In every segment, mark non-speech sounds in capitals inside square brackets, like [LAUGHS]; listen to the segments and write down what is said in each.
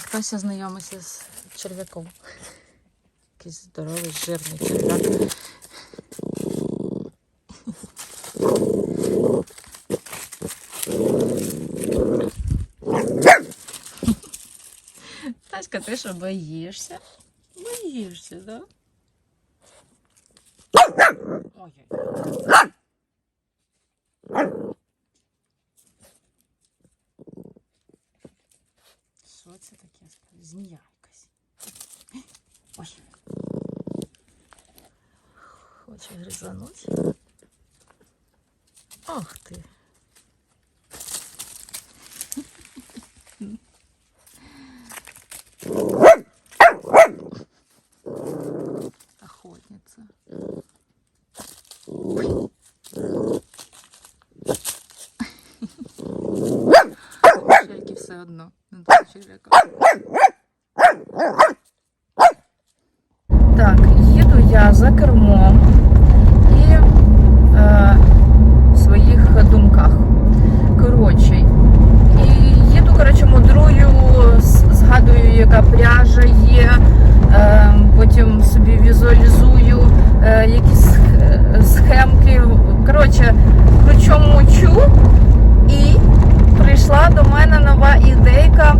Так, Тася знайомиться з черв'яком. Якийсь здоровий, жирний черв'як. Таська, ти що боїшся? Боїшся, да? Ой. Це таке? Змія якась. Ой. Хоче гризануть. Ох ти. Охотница. Шельки все одно. Не до черв'яка. Так, їду я за кермом і е, в своїх думках. Коротше, і їду, коротше, мудрую, з- яка пряжа є, е, потім собі візуалізую е, якісь схемки. Коротше, кручу мучу і прийшла до мене нова ідейка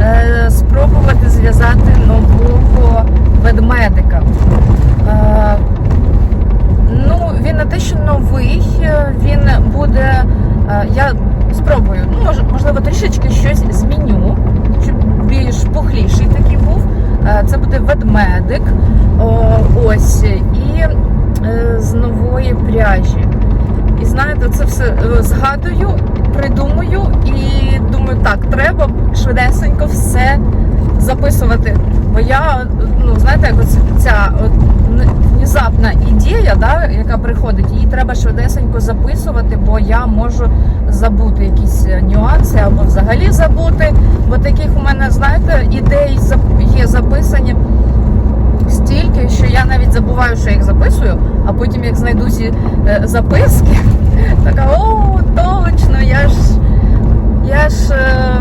е, спробувати зв'язати нового ведмедика. Е, ну, він не те, що новий, е, він буде. е, я спробую, ну, можливо, трішечки щось зміню, більш пухліший такий був. Е, це буде ведмедик. Ось. І е, з нової пряжі. І знаєте, це все е, згадую, придумую і думаю, так, треба швидесенько все записувати. Бо я, ну знаєте, як оце ця от, внезапна ідея, да, яка приходить, її треба швидесенько записувати, бо я можу забути якісь е, нюанси або взагалі забути. Бо таких у мене, знаєте, ідей є записані стільки, що я навіть забуваю, що їх записую, а потім як знайду ці е, записки, [LAUGHS] така о, точно, я ж я ж е,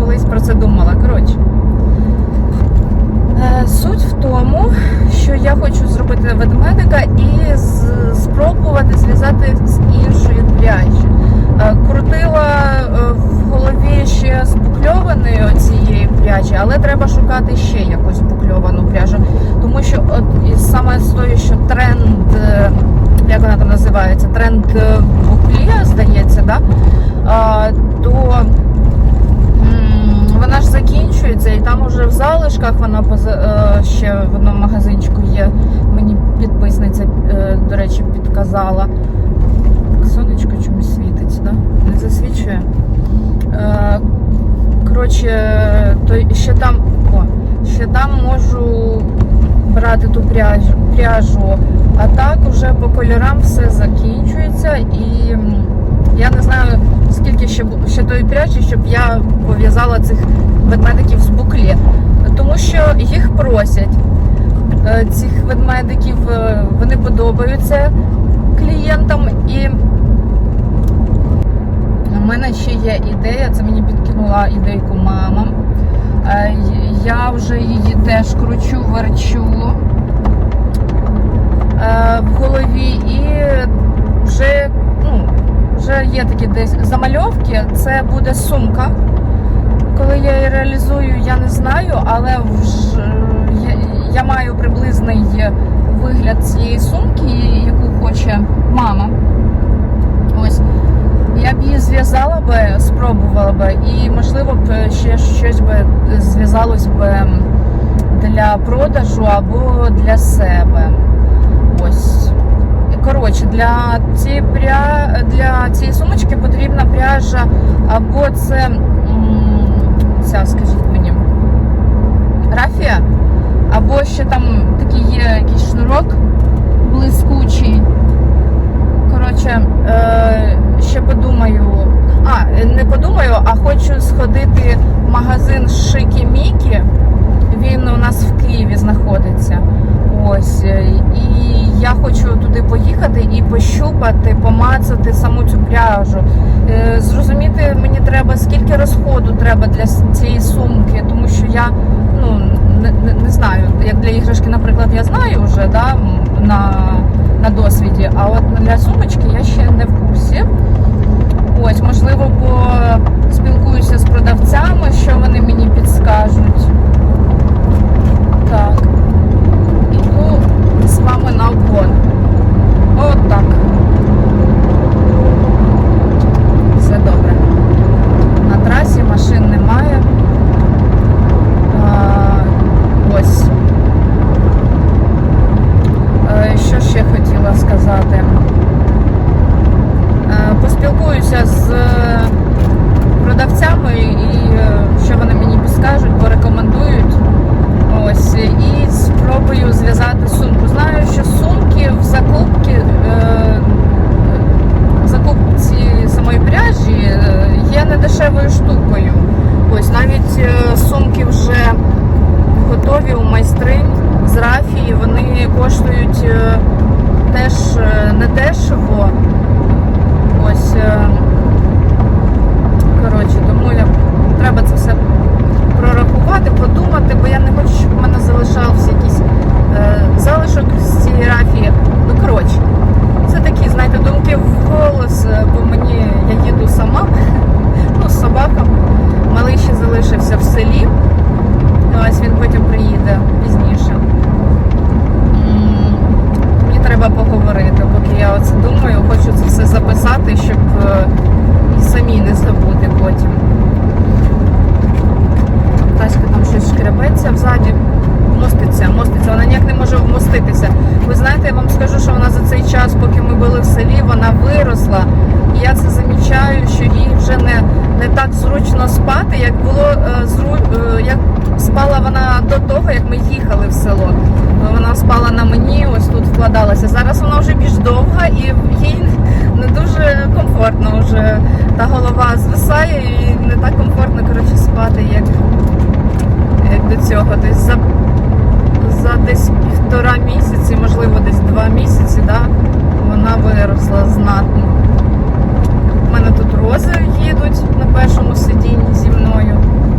колись про це думала. Коротше. Е, Суть в тому, що я хочу зробити ведмедика і спробувати зв'язати з іншої пряжі. Е, Крутила е, в голові ще з букльованої цієї пряжі, але треба шукати ще якусь букльовану пряжу. Тому що от саме з тою, що тренд, як вона там називається, тренд буклі, здається, да? то вона ж закінчується, і там уже в залишках вона е, ще в одному магазинчику є. Мені підписниця, е, до речі, підказала. Сонечко чомусь світить, да? Не засвічує. Е, Коротше, то ще там, о, ще там можу брати ту пряжу, пряжу. А так уже по кольорам все закінчується і я не знаю скільки ще, ще тої пряжі, щоб я пов'язала цих ведмедиків з буклі. Тому що їх просять. Е, Цих ведмедиків е, вони подобаються клієнтам і у мене ще є ідея, це мені підкинула ідейку мама. Е, Я вже її теж кручу, верчу в голові і вже, вже є такі десь замальовки. Це буде сумка. Коли я її реалізую, я не знаю, але вже я, я маю приблизний вигляд цієї сумки, яку хоче мама. Ось. Я б її зв'язала би, спробувала би, і можливо б ще щось би зв'язалось би для продажу або для себе. Ось. Коротше, для цієї пря... для цієї сумочки потрібна пряжа, або це ця, скажіть мені, рафія, або ще там такий є якийсь шнурок блискучий. Коротше, е, ще подумаю. А, не подумаю, а хочу сходити в магазин Шики Мікі. Він у нас в Києві знаходиться. Ось. е, І я хочу туди поїхати і пощупати, помацати саму цю пряжу. Е, Зрозуміти мені треба, скільки розходу треба для цієї сумки, тому що я ну, не, не, знаю, як для іграшки, наприклад, я знаю вже да, на, на досвіді, а от для сумочки я ще не в курсі. Ось, можливо, поспілкуюся з продавцями, що вони мені підскажуть. Так. Іду з вами на обгон. От так. Все добре. На трасі машин немає. А, ось. Е, Що ще хотіла сказати? Е, Поспілкуюся з е, продавцями і е, що вони мені підскажуть, порекомендують. Ось і спробую зв'язати сумку. Знаю, що сумки в закупці е, в закупці самої пряжі е, є недешевою штукою. Ось навіть е, сумки вже готові у майстринь з рафії, вони коштують е, теж е, недешево. Ось. е, Коротше, тому я треба це все прорахувати, подумати, бо я не хочу, щоб в мене залишався якийсь е, залишок з цієї рафії. Ну, коротше, це такі, знаєте, думки в голос, е, бо мені я їду сама, ну, з собаком. Малий ще залишився в селі. Ось він потім приїде пізніше. М, Мені треба поговорити, поки я оце думаю, хочу це все записати, щоб е, і самі не забути потім. Таська там щось шкребеться взаді. Моститься, моститься, вона ніяк не може вмоститися. Ви знаєте, я вам скажу, що вона за цей час, поки ми були в селі, вона виросла. Я це замічаю, що їй вже не, не так зручно спати, як було е, е, як спала вона до того, як ми їхали в село. Вона спала на мені, ось тут вкладалася. Зараз вона вже більш довга і їй не дуже комфортно вже та голова звисає і не так комфортно коротше, спати, як, як до цього. Десь за, десь півтора місяці, можливо, десь два місяці, да, вона виросла знатно. У мене тут рози їдуть на першому сидінні зі мною.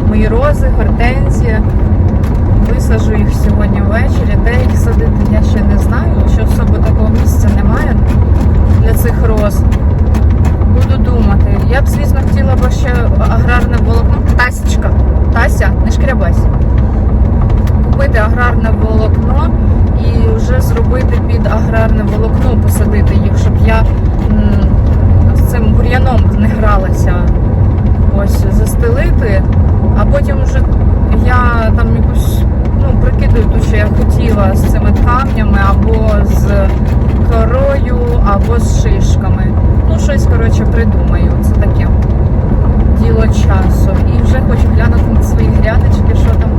Мої рози, гортензія. Висаджу їх сьогодні ввечері. Де їх садити, я ще не знаю. Що особо такого місця немає для цих роз. Буду думати. Я б, звісно, хотіла б ще аграрне волокно. Тасічка. Тася, не шкрябась. Купити аграрне волокно і вже зробити під аграрне волокно, посадити їх, щоб я м, з цим бур'яном не гралася. Ось застелити, а потім вже я там якусь ну, прикидаю ту, що я хотіла з цими камнями, або з корою, або з шишками. Ну, щось, коротше, придумаю. Це таке діло часу. І вже хочу глянути на свої грядочки, що там.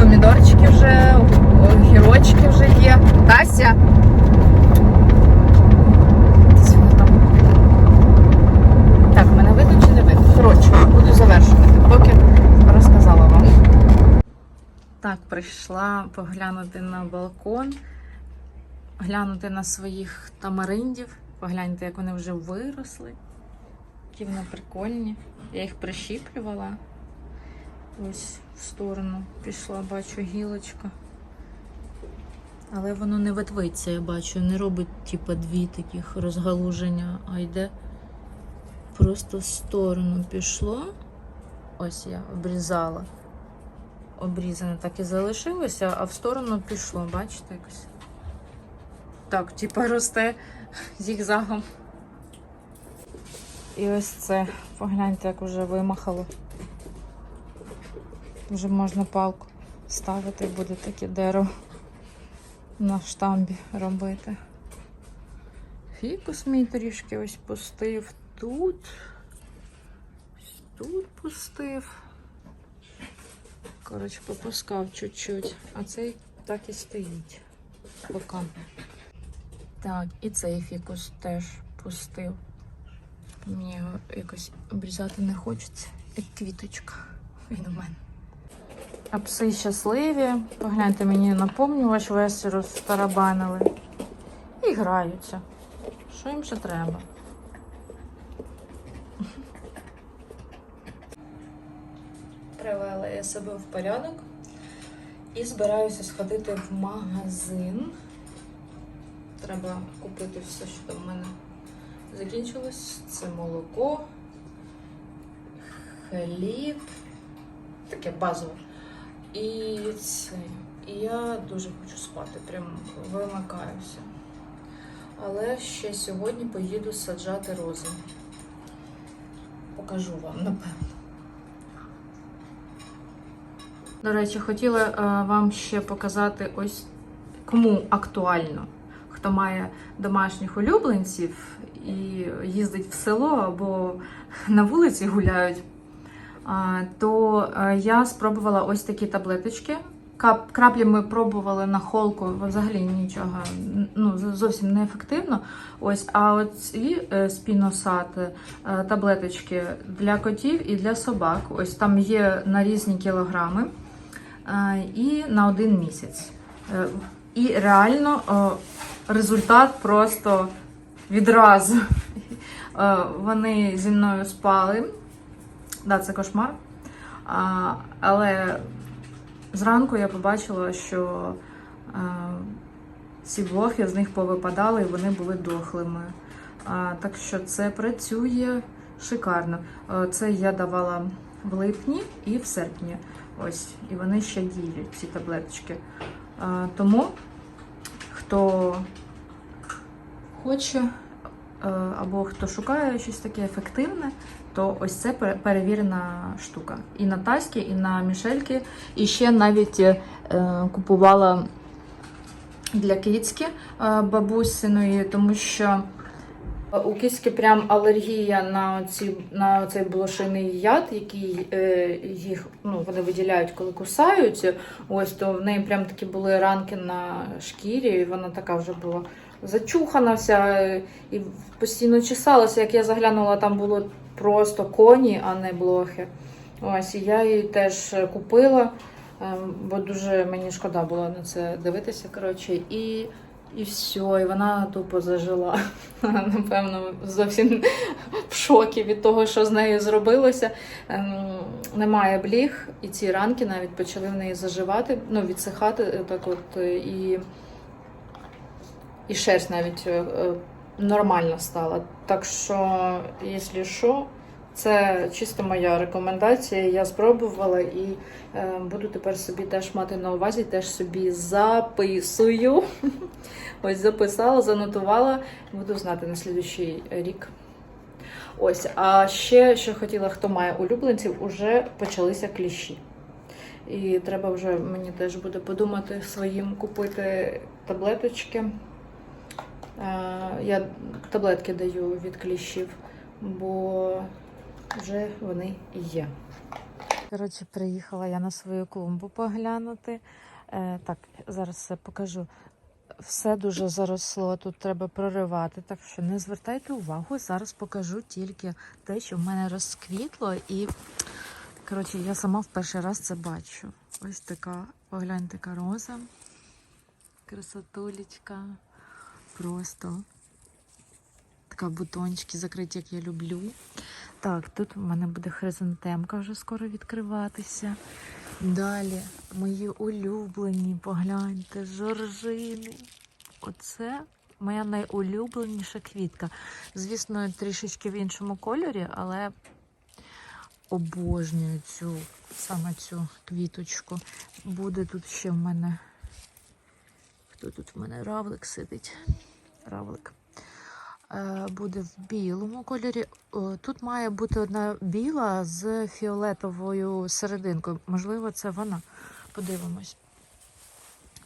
Помідорчики вже, огірочки вже є. Тася! Так, мене видно? Коротше, буду завершувати, поки розказала вам. Так, прийшла поглянути на балкон, глянути на своїх тамариндів, погляньте, як вони вже виросли. Які вони прикольні. Я їх прищіплювала. Ось в сторону пішла, бачу гілочка. Але воно не ветвиться, я бачу, не робить типу, дві таких розгалуження, а йде просто в сторону пішло. Ось я обрізала. Обрізане так і залишилося, а в сторону пішло, бачите якось. Так, типа росте зігзагом. І ось це. Погляньте, як вже вимахало. Вже можна палку ставити, буде таке дерево на штамбі робити. Фікус мій трішки ось пустив тут. Тут пустив. Коротше, попускав чуть-чуть, а цей так і стоїть. Поки. Так, і цей фікус теж пустив. Мені його якось обрізати не хочеться, як квіточка. Він у мене. А пси щасливі. Погляньте, мені напомнювач весь розтарабанили. І граються. Що їм ще треба? Привела я себе в порядок і збираюся сходити в магазин. Треба купити все, що там в мене закінчилось. Це молоко, хліб, таке базове. І це. І я дуже хочу спати, прям вимикаюся. Але ще сьогодні поїду саджати рози. Покажу вам, напевно. До речі, хотіла е, вам ще показати ось кому актуально, хто має домашніх улюбленців і їздить в село або на вулиці гуляють. То е, я спробувала ось такі таблеточки. Краплі ми пробували на холку, взагалі нічого ну, зовсім не ефективно. Ось, а оці е, спіносат е, таблеточки для котів і для собак. Ось там є на різні кілограми і на один місяць. І реально результат просто відразу. Е, Вони зі мною спали. Да, це кошмар. Але зранку я побачила, що а, ці блохи з них повипадали і вони були дохлими. Так що це працює шикарно. А, Це я давала в липні і в серпні. Ось, і вони ще діють, ці таблеточки. Тому хто хоче е, або хто шукає щось таке ефективне, то ось це перевірена штука. І на Таськи, і на Мішельки. І ще навіть е, купувала для кицьки е, бабусиної, тому що у кицьки прям алергія на, ці, на цей блошиний яд, який е, їх ну, вони виділяють, коли кусають. Ось то в неї прям такі були ранки на шкірі, і вона така вже була зачухана вся і постійно чесалася. Як я заглянула, там було просто коні, а не блохи. Ось, і я її теж купила, е, бо дуже мені шкода було на це дивитися. Коротше, і, і все, і вона тупо зажила. [LAUGHS] Напевно, зовсім в шокі від того, що з нею зробилося. Ем, Немає бліг, і ці ранки навіть почали в неї заживати, ну, відсихати е, так от е, і, і шерсть навіть е, е, нормально стала. Так що, якщо що, це чисто моя рекомендація. Я спробувала і е, буду тепер собі теж мати на увазі, теж собі записую. [LAUGHS] Ось записала, занотувала, буду знати на слідуючий рік. Ось, а ще що хотіла, хто має улюбленців, уже почалися кліщі. І треба вже мені теж буде подумати своїм купити таблеточки. Е, Я таблетки даю від кліщів, бо вже вони є. Коротше, приїхала я на свою клумбу поглянути. Е, так, зараз все покажу. Все дуже заросло, тут треба проривати, так що не звертайте увагу. Зараз покажу тільки те, що в мене розквітло, і коротше, я сама в перший раз це бачу. Ось така, погляньте, така роза. Красотулечка. Просто така бутончики закриті, як я люблю. Так, тут у мене буде хризантемка вже скоро відкриватися. Далі мої улюблені, погляньте, жоржини. Оце моя найулюбленіша квітка. Звісно, трішечки в іншому кольорі, але обожнюю цю саме цю квіточку. Буде тут ще в мене. Хто тут в мене равлик сидить? Равлик. Е, Буде в білому кольорі. Тут має бути одна біла з фіолетовою серединкою. Можливо, це вона. Подивимось.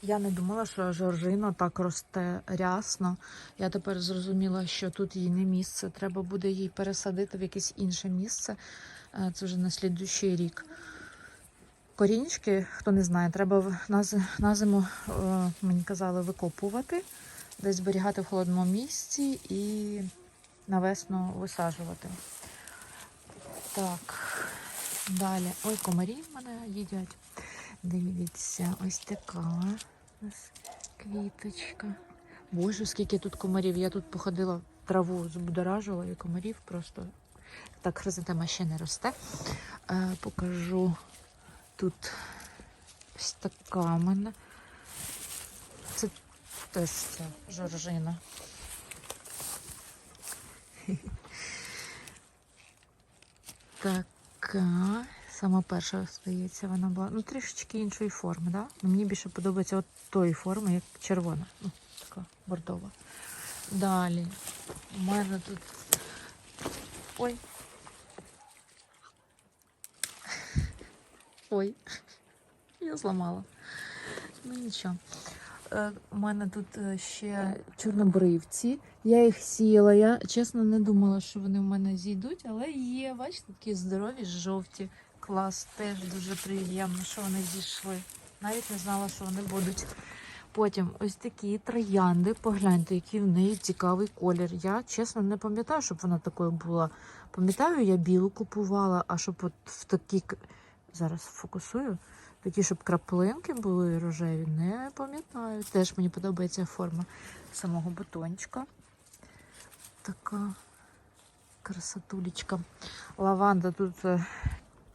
Я не думала, що жоржина так росте рясно. Я тепер зрозуміла, що тут їй не місце. Треба буде її пересадити в якесь інше місце. Е, Це вже на слідуючий рік. Корінчики, хто не знає, треба на, зиму, е, мені казали, викопувати, десь зберігати в холодному місці і на весну висаджувати. Так, далі. Ой, комарі в мене їдять. Дивіться, ось така у нас квіточка. Боже, скільки тут комарів. Я тут походила, траву збудоражила і комарів просто. Так, хризантема ще не росте. Е, покажу тут ось така мене. Теж ця жоржина. [LAUGHS] Така. Сама перша, здається, вона була. Ну, трішечки іншої форми, да? Ну, мені більше подобається от тої форми, як червона. Ну, така бордова. Далі. У мене тут. Ой. [LAUGHS] Ой. [LAUGHS] Я зламала. Ну нічого. Е, У мене тут е, ще чорнобривці. Я їх сіяла. Я чесно не думала, що вони в мене зійдуть, але є, бачите, такі здорові, жовті. Клас, теж дуже приємно, що вони зійшли. Навіть не знала, що вони будуть. Потім ось такі троянди. Погляньте, який в неї цікавий колір. Я чесно не пам'ятаю, щоб вона такою була. Пам'ятаю, я білу купувала, а щоб от в такі зараз фокусую. Такі, щоб краплинки були рожеві, не пам'ятаю. Теж мені подобається форма самого бутончика. Така красотулечка. Лаванда тут е,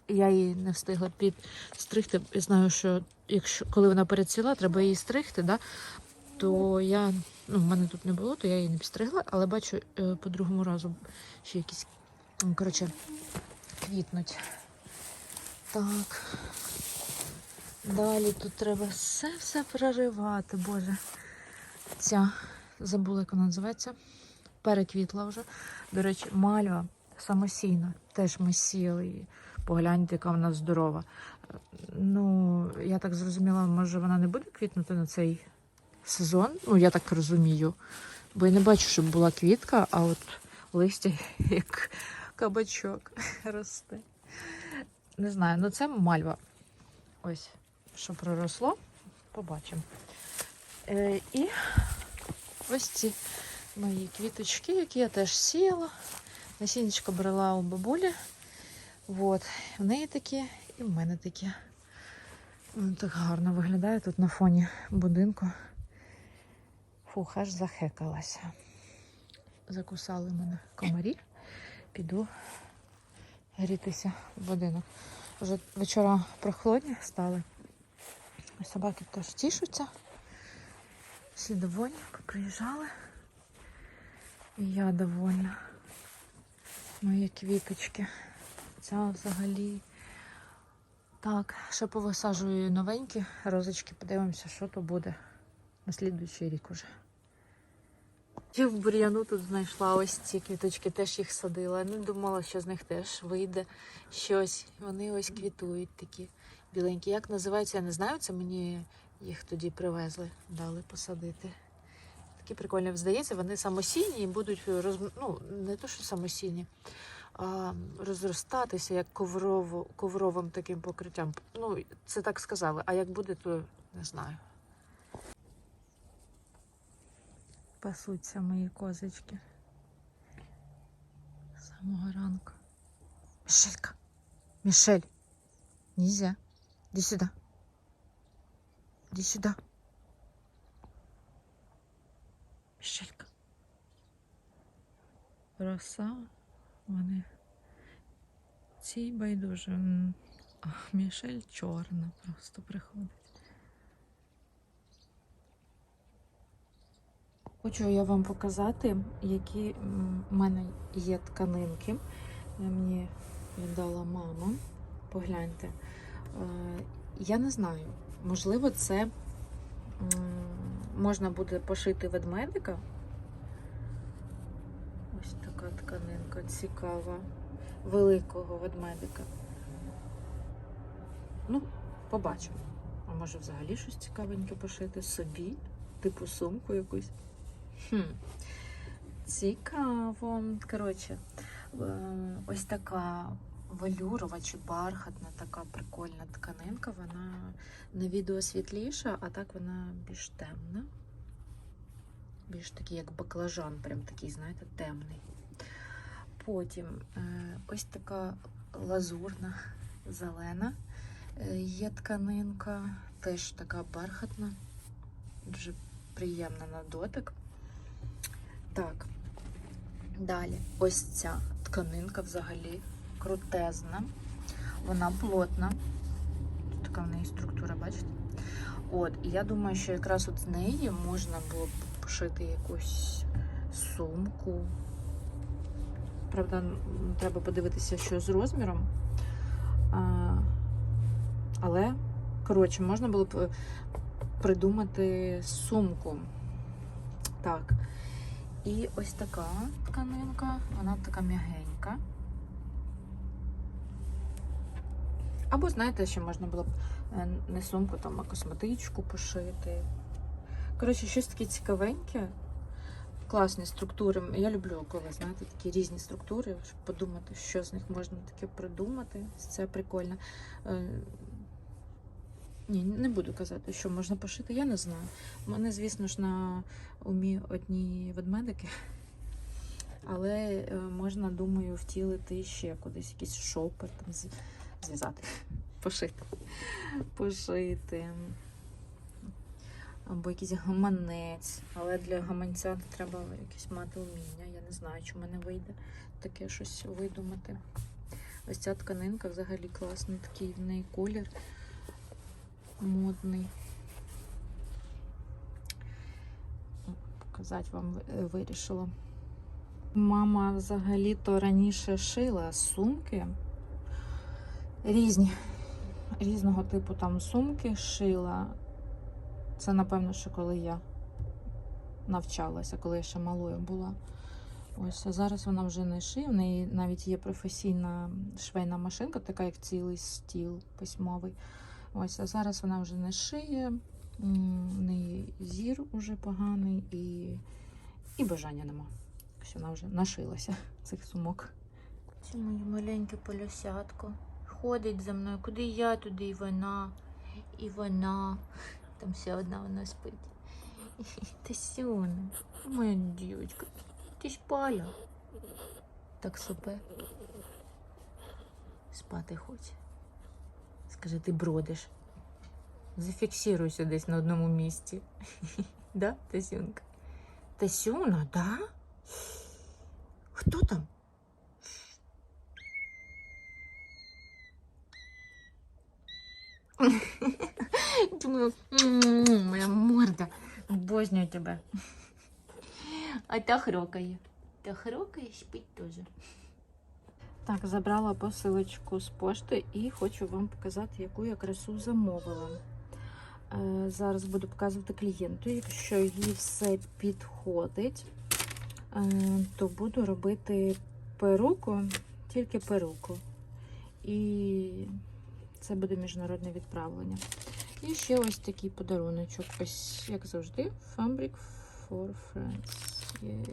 я її не встигла підстригти. Я знаю, що якщо коли вона перецвіла, треба її стригти, да? то я, ну, в мене тут не було, то я її не підстригла, але бачу е, по другому разу ще якісь, коротше, квітнуть. Так. Далі тут треба все-все переривати, боже. Ця забула, як вона називається. Переквітла вже. До речі, мальва самосійна. Теж ми сіяли її. Погляньте, яка вона здорова. Ну, я так зрозуміла, може вона не буде квітнути на цей сезон. Ну, я так розумію. Бо я не бачу, щоб була квітка, а от листя [LAUGHS] як кабачок [LAUGHS] росте. Не знаю, ну це мальва. Ось, що проросло, побачимо. Е, і ось ці мої квіточки, які я теж сіяла. Насіннячко брала у бабулі. От, в неї такі і в мене такі. Так гарно виглядає тут на фоні будинку. Фух, аж захекалася. Закусали мене комарі. Піду грітися в будинок. Вже вечора прохолодні стали. Собаки теж тішуться. Всі довольні, поприїжджали. І я довольна. Мої квіточки. Ця взагалі. Так, ще повисаджую новенькі розочки, подивимося, що то буде на слідуючий рік уже. Я в бур'яну тут знайшла ось ці квіточки, теж їх садила. Не думала, що з них теж вийде щось. Вони ось квітують такі біленькі. Як називаються, я не знаю. Це мені їх тоді привезли, дали посадити. Такі прикольні. Здається, вони самосійні і будуть роз... ну, не то, що самосійні, а розростатися як коврово... ковровим таким покриттям. Ну, це так сказали. А як буде, то не знаю. Пасуться мої козочки. З самого ранку. Мішелька. Мішель. Нельзя. Иди сюда. Иди сюда. Мішелька. Роса. Вони. Цій байдуже. А Мішель чорна просто приходить. Хочу я вам показати, які в мене є тканинки. Мені віддала мама. Погляньте. Я не знаю, можливо, це можна буде пошити ведмедика. Ось така тканинка цікава, великого ведмедика. Ну, побачимо. А може взагалі щось цікавеньке пошити собі, типу сумку якусь. Хм. Цікаво. Коротше, е, ось така велюрова чи бархатна, така прикольна тканинка. Вона на відео світліша, а так вона більш темна. Більш такий, як баклажан, прям такий, знаєте, темний. Потім е, ось така лазурна, зелена е, є тканинка, теж така бархатна, дуже приємна на дотик. Так, далі ось ця тканинка взагалі крутезна. Вона плотна. Тут така в неї структура, бачите? От, і я думаю, що якраз от з неї можна було б пошити якусь сумку. Правда, треба подивитися, що з розміром. А, але, коротше, можна було б е, придумати сумку. Так. І ось така тканинка, вона така м'ягенька. Або, знаєте, ще можна було б е, не сумку, там, а косметичку пошити. Коротше, щось таке цікавеньке. Класні структури. Я люблю, коли, знаєте, такі різні структури, щоб подумати, що з них можна таке придумати. Це прикольно. Е, Ні, не буду казати, що можна пошити, я не знаю. У мене, звісно ж, на умі одні ведмедики. Але е, можна, думаю, втілити ще кудись якийсь шопер, там зв'язати, пошити. Пошити. Або якийсь гаманець. Але для гаманця треба якесь мати уміння. Я не знаю, чи в мене вийде таке щось видумати. Ось ця тканинка взагалі класний, такий в неї колір модний. Показати вам вирішила. Мама взагалі-то раніше шила сумки. Різні. Різного типу там сумки шила. Це, напевно, що коли я навчалася, коли я ще малою була. Ось, а зараз вона вже не шиє. В неї навіть є професійна швейна машинка, така як цілий стіл письмовий. Ось, а зараз вона вже не шиє, в неї зір уже поганий і, і бажання нема. Вона вже нашилася цих сумок. Це моє маленьке полюсятко. Ходить за мною, куди я, туди і вона, і вона. Там все одна вона спить. [LAUGHS] Тасюна, моя дівчинка, ти спала. Так супе. Спати хоче. Скажи, ти бродиш. Зафіксируйся десь на одному місці. [LAUGHS] Да, Тасюнка? Тасюна, да? Хто там? Думаю, моя морда. Обожнюю тебе. А та хрокає. Та хрокає, спить теж. Так, забрала посилочку з пошти і хочу вам показати, яку я красу замовила. Е, зараз буду показувати клієнту. Якщо їй все підходить, е, то буду робити перуку, тільки перуку. І це буде міжнародне відправлення. І ще ось такий подаруночок. Ось, як завжди, Fabric for Friends. Є.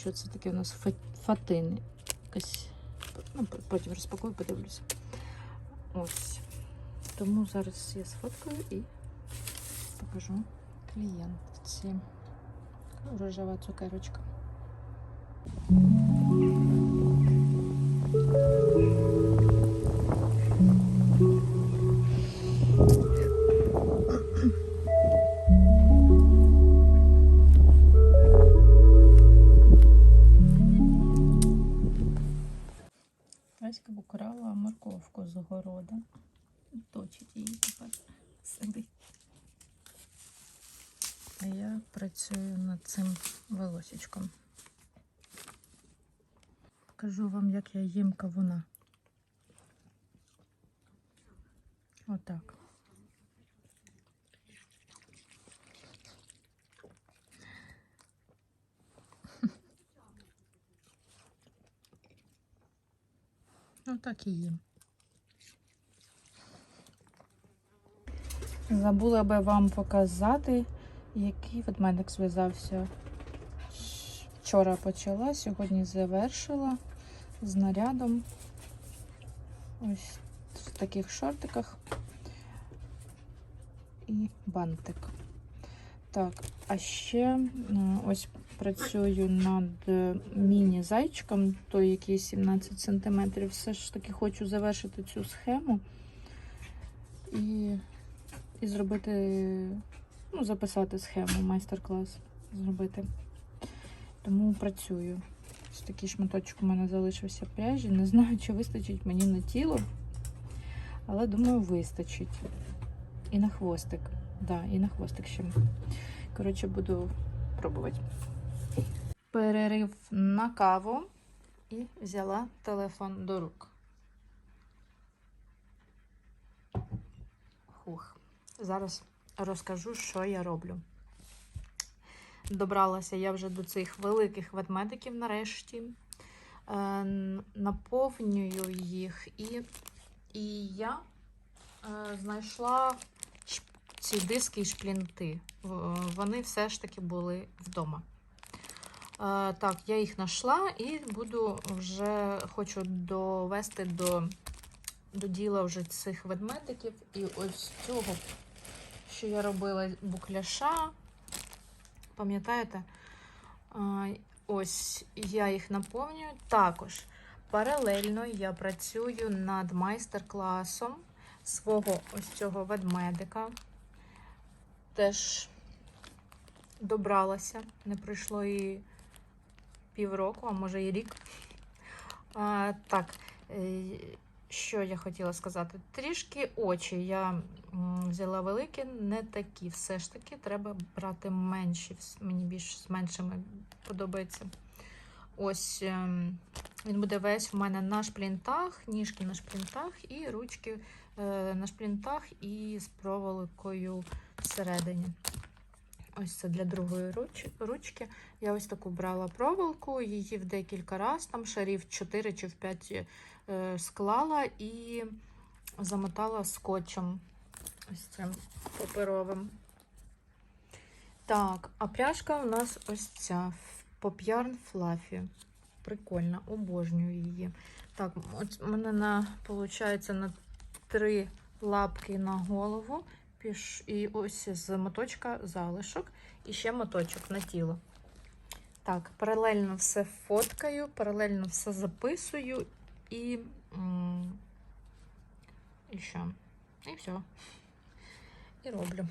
Що це таке у нас? Фа- Фатин. Якась. Ну, потім розпакую, подивлюся. Ось. Тому зараз я сфоткаю і покажу клієнтці. Рожева цукерочка. Морковку города. Точить її тепер сидить. А я працюю над цим волосічком. Покажу вам, як я їм кавуна. Отак. [LAUGHS] Отак і їм. Забула би вам показати, який ведмедик зв'язався. Вчора почала, сьогодні завершила з нарядом. Ось в таких шортиках і бантик. Так, а ще е, ось працюю над е, міні-зайчиком, той, який 17 см. Все ж таки хочу завершити цю схему і, і зробити, ну, записати схему, майстер-клас зробити. Тому працюю. Ось такий шматочок у мене залишився пряжі. Не знаю, чи вистачить мені на тіло. Але думаю, вистачить. І на хвостик. Да, і на хвостик ще. Коротше, буду пробувати. Перерив на каву і взяла телефон до рук. Хух. Зараз розкажу, що я роблю. Добралася я вже до цих великих ведмедиків нарешті. Е, наповнюю їх і, і я е, знайшла ці диски і шплінти. Вони все ж таки були вдома. Е, так, я їх знайшла і буду вже хочу довести до, до діла вже цих ведмедиків. І ось цього, що я робила букляша. Пам'ятаєте? Ось я їх наповнюю. Також паралельно я працюю над майстер-класом свого ось цього ведмедика. Теж добралася, не пройшло і півроку, а може і рік. А, так, е, що я хотіла сказати? Трішки очі я взяла великі, не такі. Все ж таки треба брати менші. Мені більш з меншими подобається. Ось ем, він буде весь в мене на шплінтах, ніжки на шплінтах і ручки е, на шплінтах і з проволокою всередині. Ось це для другої ручки. Я ось таку брала проволоку, її в декілька разів, там шарів 4 чи в 5 е, склала і замотала скотчем ось цим паперовим. Так, а пряжка у нас ось ця Popyarn Fluffy. Прикольно, обожнюю її. Так, от мене на, виходить, на три лапки на голову. Піш, і ось з моточка залишок, і ще моточок на тіло. Так, паралельно все фоткаю, паралельно все записую і. І що? І все. І роблю.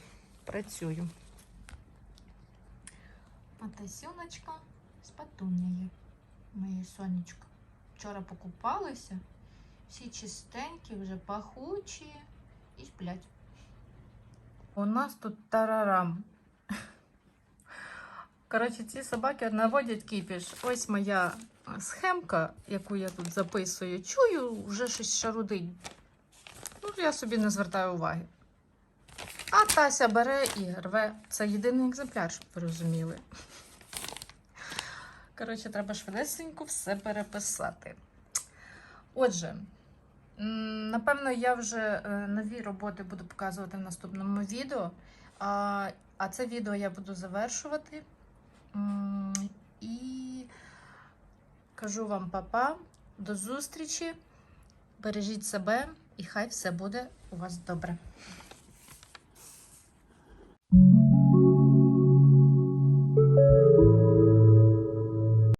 Працюю. Матасюночка з патунею. Моє сонечко. Вчора покупалися. Всі чистенькі, вже пахучі і сплять. У нас тут тарарам. Коротше, ці собаки наводять кіпіш. Ось моя схемка, яку я тут записую. Чую, вже щось шарудить. Ну, я собі не звертаю уваги. А Тася бере і рве. Це єдиний екземпляр, щоб ви розуміли. Коротше, треба швидесенько все переписати. Отже, напевно, я вже е, нові роботи буду показувати в наступному відео. А, а це відео я буду завершувати. І кажу вам папа, до зустрічі. Бережіть себе і хай все буде у вас добре.